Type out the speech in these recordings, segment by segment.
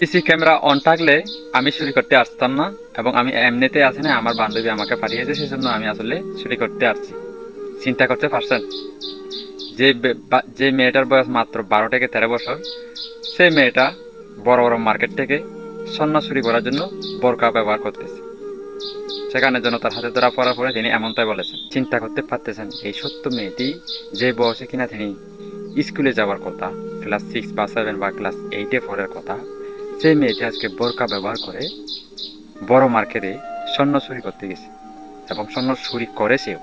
CC camera on থাকলে আমি চুরি করতে আসতাম না, এবং আমি এমনিতে আছি না, আমার বান্ধবী আমাকে পাঠিয়েছে আমি আসলে চুরি করতে আসছি। চিন্তা করতে পারছেন? যে যে মেয়েটার বয়স মাত্র বারো থেকে তেরো বছর, সেই মেয়েটা বড় বড় মার্কেট থেকে স্বর্ণ চুরি করার জন্য বোরকা ব্যবহার করতেছে। সেখানে তার হাতে ধরা পড়ার পরে তিনি এমনটাই বলেছেন। চিন্তা করতে পারতেছেন, এই সত্য মেয়েটি যে বয়সে কিনা তিনি স্কুলে যাওয়ার কথা, ক্লাস সিক্স বা সেভেন বা ক্লাস এইটে পড়ার কথা সেই মেয়েটি আজকে বোরকা ব্যবহার করে বড় মার্কেটে স্বর্ণ চুরি করতে গেছে এবং স্বর্ণ চুরি করেছেও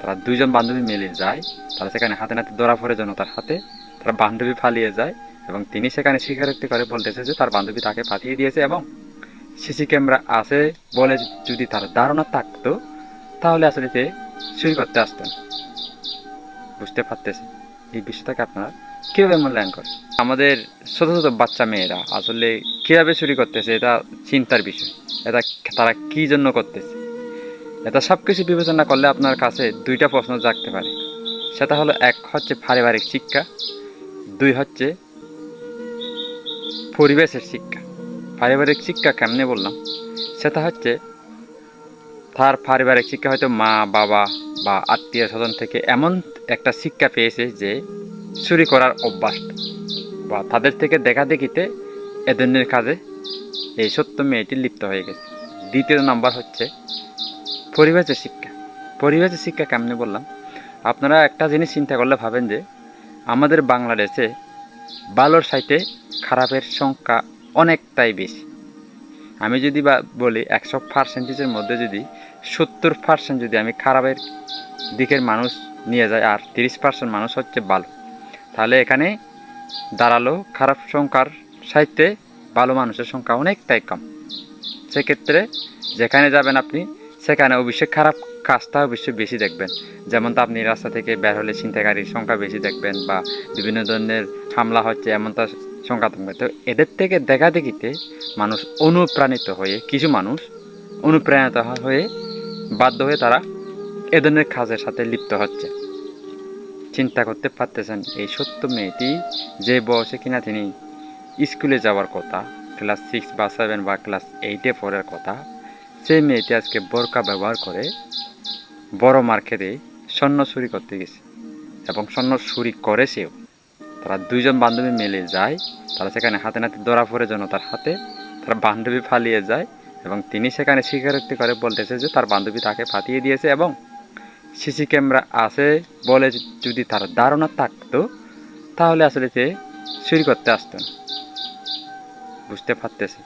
তারা দুইজন বান্ধবী মিলে যায়, তারা সেখানে হাতে নাতে ধরা পড়ে তার হাতে, তারা বান্ধবী পালিয়ে যায় এবং তিনি সেখানে স্বীকারোক্তি করে বলতেছে যে তার বান্ধবী তাকে পাঠিয়ে দিয়েছে এবং সিসি ক্যামেরা আছে বলে যদি তার ধারণা থাকতো, তাহলে আসলে সে চুরি করতে আসতেন বুঝতে পারতেছে এই বিষয়টাকে আপনারা কীভাবে মূল্যায়ন করেন? আমাদের ছোট ছোট বাচ্চা মেয়েরা আসলে কীভাবে চুরি করতেছে, এটা চিন্তার বিষয়। এটা তারা কি জন্য করতেছে? এটা সব কিছু বিবেচনা করলে আপনার কাছে দুইটা প্রশ্ন জাগতে পারে। সেটা হলো, এক হচ্ছে পারিবারিক শিক্ষা, দুই হচ্ছে পরিবেশের শিক্ষা। পারিবারিক শিক্ষা কেমনে বললাম? সেটা হচ্ছে, তার পারিবারিক শিক্ষা হয়তো মা, বাবা বা আত্মীয় স্বজন থেকে এমন একটা শিক্ষা পেয়েছে যে চুরি করার অভ্যাস বা তাদের থেকে দেখা দেখিতে এ ধরনের কাজে এই সত্য মেয়েটি লিপ্ত হয়ে গেছে। দ্বিতীয় নাম্বার হচ্ছে পরিবেশের শিক্ষা। পরিবেশের শিক্ষা কেমনে বললাম? আপনারা একটা জিনিস চিন্তা করলে ভাবেন যে, আমাদের বাংলাদেশে ভালোর সাইটে খারাপের সংখ্যা অনেকটাই বেশি। আমি যদি বা বলি একশো পার্সেন্টেজের মধ্যে যদি সত্তর পার্সেন্ট যদি আমি খারাপের দিকের মানুষ নিয়ে যাই আর তিরিশ পার্সেন্ট মানুষ হচ্ছে ভালো, তাহলে এখানে দাঁড়াল খারাপ সংখ্যার সাহিত্যে ভালো মানুষের সংখ্যা অনেকটাই কম। সেক্ষেত্রে যেখানে যাবেন আপনি, সেখানে অবশ্যই খারাপ কাজটা অবশ্যই বেশি দেখবেন। যেমন তো আপনি রাস্তা থেকে বের হলে ছিনতাইকারীর সংখ্যা বেশি দেখবেন বা বিভিন্ন ধরনের হামলা হচ্ছে, এমনটা সংখ্যা তো এদের থেকে দেখা দেখিতে মানুষ অনুপ্রাণিত হয়ে, কিছু মানুষ অনুপ্রাণিত হয়ে বাধ্য হয়ে তারা এ ধরনের কাজের সাথে লিপ্ত হচ্ছে। চিন্তা করতে পারতেছেন, এই সত্য মেয়েটি যে বয়সে কিনা তিনি স্কুলে যাওয়ার কথা, ক্লাস সিক্স বা সেভেন বা ক্লাস এইটে পড়ার কথা সেই মেয়েটি আজকে বোরকা ব্যবহার করে বড় মার্কেটে স্বর্ণ চুরি করতে গেছে এবং স্বর্ণ চুরি করেছেও তারা দুইজন বান্ধবী মিলে যায়, তারা সেখানে হাতে নাতে ধরা পড়ে যেন তার হাতে, তার বান্ধবী ফালিয়ে যায় এবং তিনি সেখানে স্বীকারোক্তি করে বলতেছে যে তার বান্ধবী তাকে ফাটিয়ে দিয়েছে এবং সিসি ক্যামেরা আছে বলে যদি তার ধারণা থাকতো, তাহলে আসলে সে চুরি করতে আসতেন বুঝতে পারতেছে।